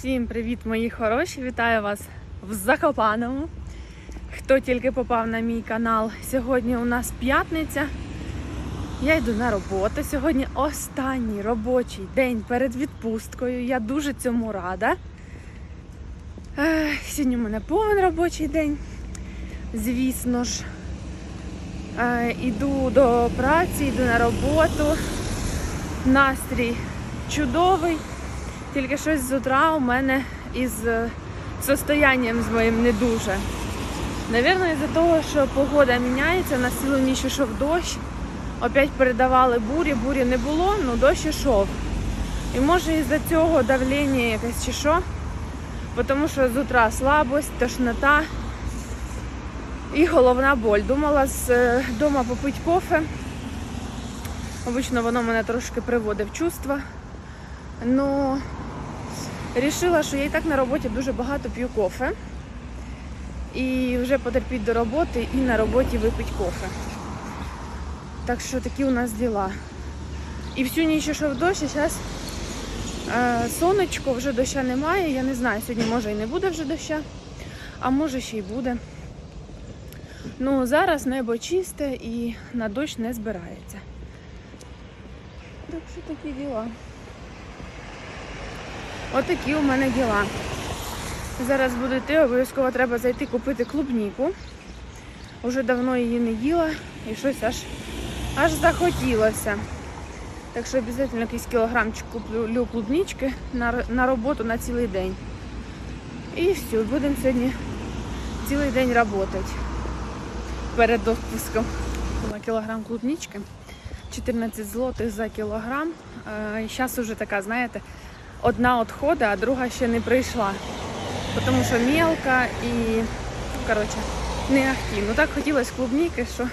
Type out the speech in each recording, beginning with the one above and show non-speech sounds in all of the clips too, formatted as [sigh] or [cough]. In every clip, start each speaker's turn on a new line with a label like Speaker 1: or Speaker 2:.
Speaker 1: Всім привіт, мої хороші! Вітаю вас в Закопаному. Хто тільки попав на мій канал, сьогодні у нас п'ятниця. Я йду на роботу. Сьогодні останній робочий день перед відпусткою. Я дуже цьому рада. Сьогодні у мене повен робочий день. Звісно ж, Е, іду до праці, йду на роботу. Настрій чудовий. Тільки щось з утра у мене із е, состоянням з моїм не дуже. Навірно, із-за того, що погода міняється, на цілу ніч ішов дощ. Опять передавали бурі, бурі не було, але дощ ішов. І може із-за цього давлення якесь чи що. Тому що з утра слабость, тошнота і головна боль. Думала з е, дома попити кофе. Обично воно мене трошки приводить в чувства. Ну, Рішила, що я і так на роботі дуже багато п'ю кофе. І вже потерпіть до роботи і на роботі випить кофе. Так що такі у нас діла. І всю ніч йшов дощ, і зараз е, сонечко, вже доща немає. Я не знаю, сьогодні може і не буде вже доща, а може ще й буде. Ну, зараз небо чисте і на дощ не збирається. Так що такі діла. Отакі у мене діла. Зараз буду йти, обов'язково треба зайти купити клубніку. Уже давно її не їла і щось аж аж захотілося. Так що обов'язково якийсь кілограмчик куплю клубнички на, на роботу на цілий день. І все, будемо сьогодні цілий день працювати перед відпуском. Була кілограм клубнички, 14 злотих за кілограм. Зараз вже така, знаєте, одна відходить, а друга ще не прийшла. Тому що мелка і, коротше, не ахті. Ну так хотілося клубніки, що,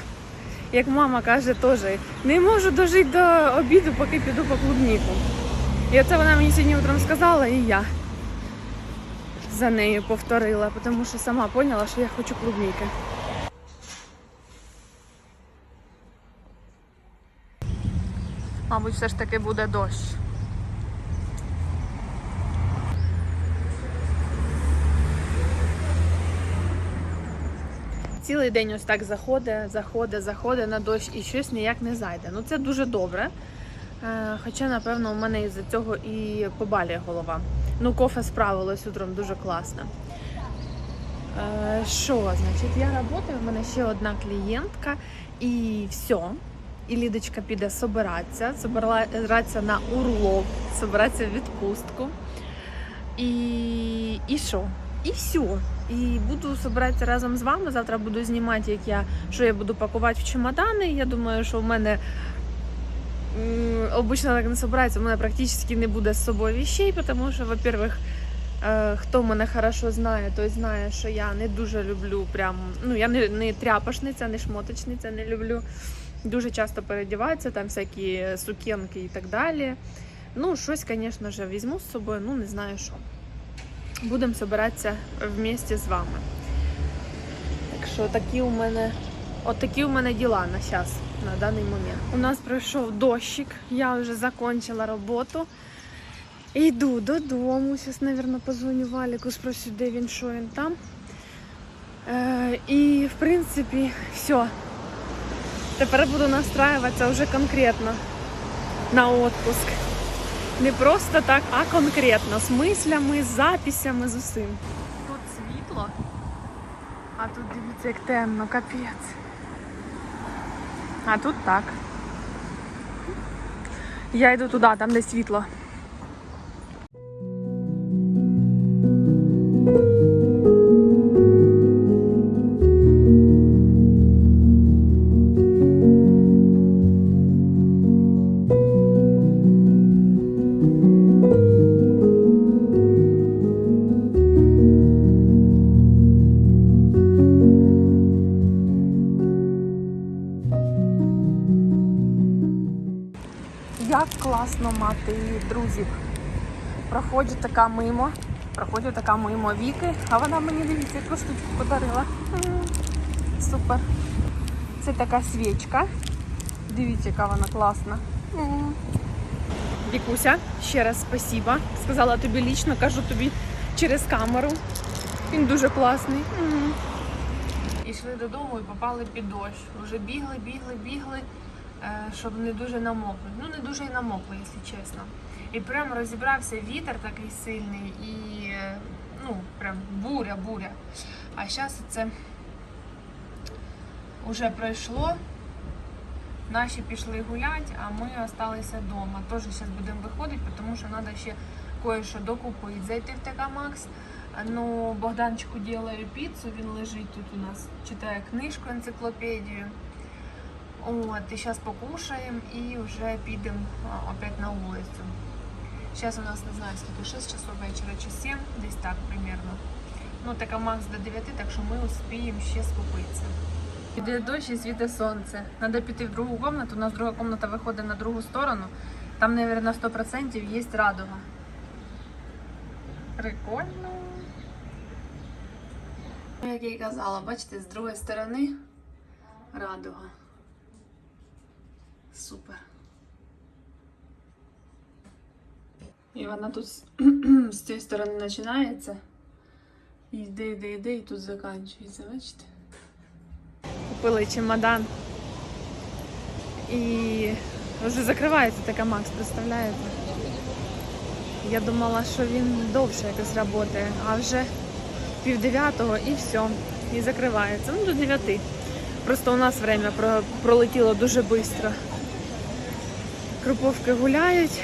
Speaker 1: як мама каже, теж не можу дожити до обіду, поки піду по клубніку. І оце вона мені сьогодні утром сказала, і я за нею повторила, тому що сама поняла, що я хочу клубніки. Мабуть, все ж таки буде дощ. Цілий день ось так заходить, заходить, заходить на дощ і щось ніяк не зайде. Ну це дуже добре. Е, Хоча, напевно, у мене із-за цього і побалює голова. Ну, кофе справилось утром дуже класно. Е, Що, значить, я працюю, в мене ще одна клієнтка, і все. І Лідочка піде собиратися, собиратися на урлок, собиратися в відпустку. І і що? І все. І буду збиратися разом з вами. Завтра буду знімати, як я що я буду пакувати в чемодани. Я думаю, що в мене обично так не збирається, у мене практично не буде з собою вещей, тому що, во-первых, е, хто мене хорошо знає, той знає, що я не дуже люблю прям. Ну, я не, не тряпашниця, не шмоточниця, не люблю. Дуже часто передіватися, там всякі сукенки і так далі. Ну, щось, звісно візьму з собою, ну не знаю що. Будемо збиратися вместе з вами. Так що такі у мене от такі у мене діла на час, на даний момент. У нас пройшов дощик, я вже закончила роботу. Йду додому. Зараз, мабуть, позвоню Валіку, спрошу, де він, що він там. Е, і, в принципі, все. Тепер буду настраюватися вже конкретно на відпуск. Не просто так, а конкретно. З мислями, з записями, з усім. Тут світло, а тут дивіться, як темно, капець. А тут так. Я йду туди, там де світло. Мати друзів. Проходжу така мимо, проходжу така мимо Віки, а вона мені дивіться, яку штучку подарила. Супер. Це така свічка. Дивіться, яка вона класна. М. Вікуся, ще раз спасіба. Сказала тобі лічно, кажу тобі через камеру. Він дуже класний. Ішли додому і попали під дощ. Вже бігли, бігли, бігли, е, щоб не дуже намокли. Ну, не дуже й намокли, якщо чесно. І прям розібрався вітер такий сильний і е, ну, прям буря, буря. А зараз це вже пройшло. Наші пішли гуляти, а ми залишилися вдома. Теж зараз будемо виходити, тому що треба ще кое-що докупити. Зайти в ТК Макс. Ну, Богданчику ділає піцу, він лежить тут у нас, читає книжку, енциклопедію. От, і зараз покушаємо і вже підемо опять на вулицю. Зараз у нас не знаю скільки, 6 часов вечора чи 7, десь так примерно. Ну, така Макс до 9, так що ми успіємо ще скупитися. Іде дощ і світе сонце. Треба піти в другу кімнату. У нас друга кімната виходить на другу сторону. Там, мабуть, на 100% є радуга. Прикольно. Ну, Як я і казала, бачите, з другої сторони радуга. Супер. І вона тут [clears throat] з- цієї сторони починається. І йде, йде, йде, і тут закінчується, бачите? Купили чемодан. І вже закривається така Макс, представляєте? Я думала, що він довше якось працює, а вже пів дев'ятого і все. І закривається. Ну, до дев'яти. Просто у нас время пролетіло дуже швидко. Круповки гуляють.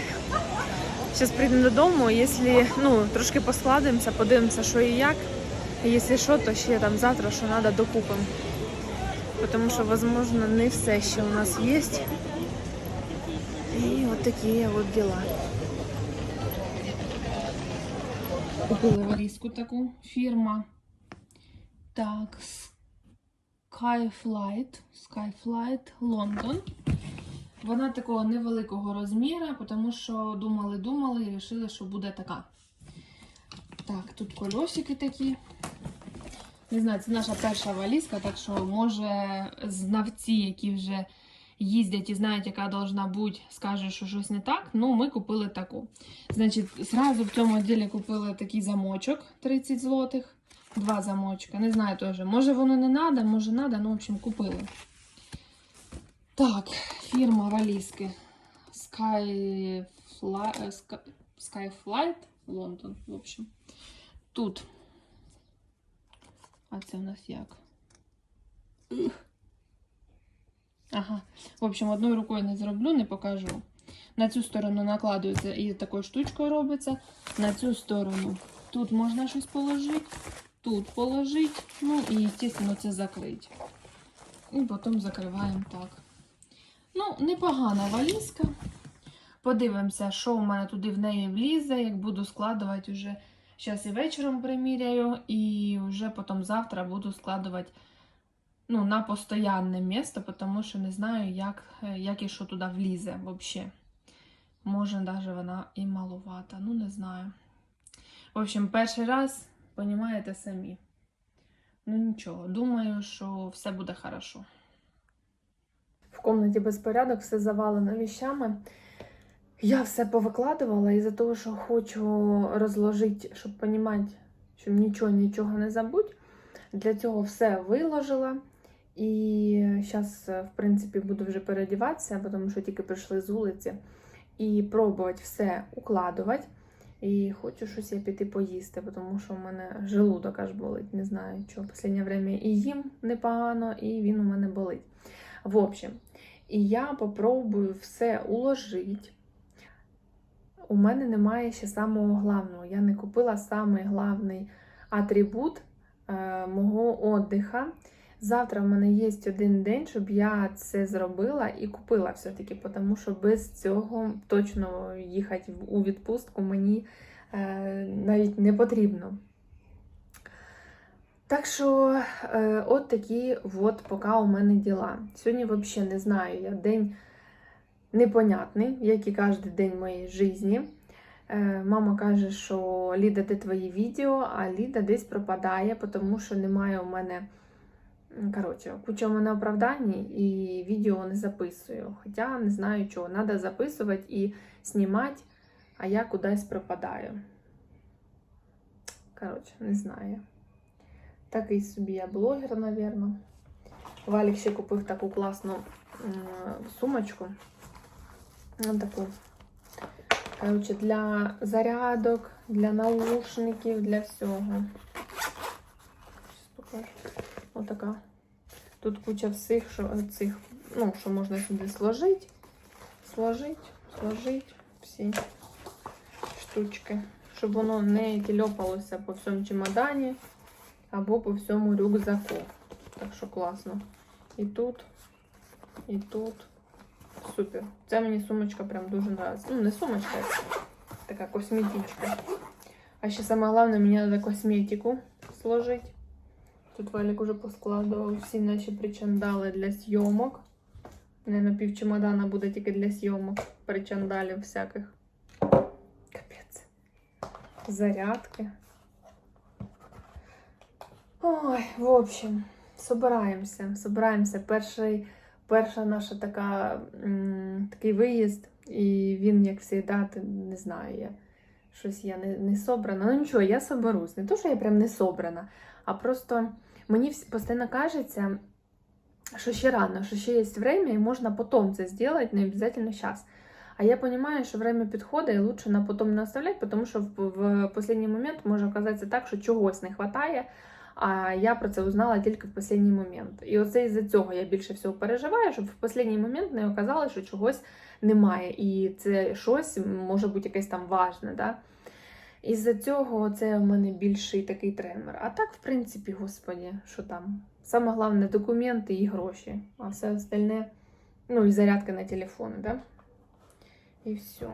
Speaker 1: Зараз прийдемо додому, якщо ну, трошки поскладемося, подивимося, що і як. І якщо що, то ще там завтра, що треба, докупимо. Тому що, можливо, не все ще у нас є. І от такі от діла. Купили валізку таку фірма. Так, Skyflight. Skyflight London. Вона такого невеликого розміру, тому що думали-думали і вирішили, що буде така. Так, тут колесики такі. Не знаю, це наша перша валізка, так що може знавці, які вже їздять і знають, яка должна бути, скажуть, що щось не так. Ну, ми купили таку. Значить, зразу в цьому відділі купили такий замочок 30 злотих. Два замочка. Не знаю теж. Може воно не треба, може треба, ну, в общем, купили. Так, фірма валізки Skyfly... е, Skyflight Лондон, в общем. Тут. А це у нас як? Ага. В общем, одною рукою не зроблю, не покажу. На цю сторону накладується і такою штучкою робиться. На цю сторону тут можна щось положити, тут положити, ну і, звісно, це закрити. І потім закриваємо так. Ну, непогана валізка. Подивимося, що в мене туди в неї влізе, як буду складувати вже. Зараз і вечором приміряю, і вже потім завтра буду складувати ну, на постоянне місце, тому що не знаю, як, як і що туди влізе взагалі. Може, навіть вона і малувата, ну не знаю. В общем, перший раз, понімаєте самі. Ну нічого, думаю, що все буде хорошо. В комнаті безпорядок, все завалено віщами. Я все повикладувала із-за того, що хочу розложити, щоб розуміти, щоб нічого, нічого не забудь. Для цього все виложила. І зараз, в принципі, буду вже переодіватися, тому що тільки прийшли з вулиці. І пробувати все укладувати. І хочу щось я піти поїсти, тому що в мене желудок аж болить. Не знаю, що. Останнє время і їм непогано, і він у мене болить. В общем, і я попробую все уложити. У мене немає ще самого главного. Я не купила самий главний атрибут е, мого отдиха. Завтра в мене є один день, щоб я це зробила і купила все-таки, тому що без цього точно їхати у відпустку мені е, навіть не потрібно. Так що, е, от такі от поки у мене діла. Сьогодні взагалі не знаю, я день непонятний, як і кожен день моєї житті. Е, Мама каже, що Ліда, де твої відео, а Ліда десь пропадає, тому що немає у мене Коротше, куча в мене оправдань і відео не записую. Хоча не знаю чого. Треба записувати і знімати, а я кудись пропадаю. Коротше, не знаю. Такий собі я блогер, напевно. Валік ще купив таку класну сумочку. Ось таку. Коротше, для зарядок, для наушників, для всього. Покажу. Отака. Тут куча всіх, що, цих, ну, що можна сюди сложити. Сложити, сложити всі штучки. Щоб воно не тільопалося по всьому чемодані або по всьому рюкзаку. Так що класно. І тут, і тут. Супер. Ця мені сумочка прям дуже нравится. Ну, не сумочка, а така косметичка. А ще саме головне, мені треба косметику сложити. Тут Валік уже поскладував всі наші причандали для зйомок. Наверное, пів чемодана буде тільки для зйомок. Причандалів всяких. Капець. Зарядки. Ой, в общем, собираємося. Собираємося. Перший, перша наша така, м, такий виїзд, і він, як завжди, не знаю, я щось я не, не собрана. Ну нічого, я соберусь. Не то, що я прям не собрана, а просто мені постійно кажеться, що ще рано, що ще є время, і можна потом це зробити, не обов'язково зараз. А я розумію, що время підходить і лучше на потом не оставлять, тому що в, в останній момент може оказатися так, що чогось не вистачає, а я про це узнала тільки в останній момент. І оце із-за цього я більше всього переживаю, щоб в останній момент не оказалось, що чогось немає. І це щось може бути якесь там важне. Да? Із-за цього це в мене більший такий тремор. А так, в принципі, господі, що там? Саме головне документи і гроші, а все остальне, ну і зарядка на телефон, да? І все.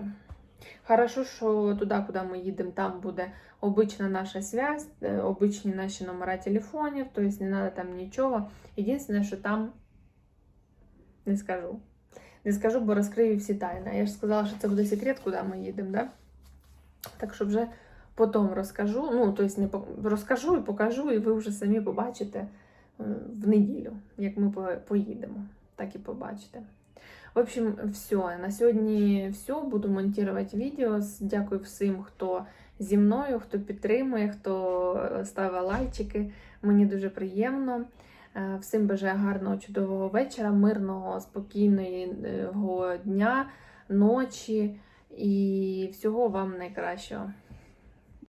Speaker 1: Хорошо, що туди, куди ми їдемо, там буде обична наша связь, е, обичні наші номера телефонів, тобто не треба там нічого. Єдине, що там не скажу. Не скажу, бо розкрию всі тайни. Я ж сказала, що це буде секрет, куди ми їдемо, да? Так що вже потім розкажу. Ну, тобто не розкажу і покажу, і ви вже самі побачите е, в неділю, як ми поїдемо. Так і побачите. В общем, все. На сьогодні все. Буду монтувати відео. Дякую всім, хто зі мною, хто підтримує, хто е, ставить лайчики. Мені дуже приємно. Е, Всім бажаю гарного, чудового вечора, мирного, спокійного дня, ночі і всього вам найкращого.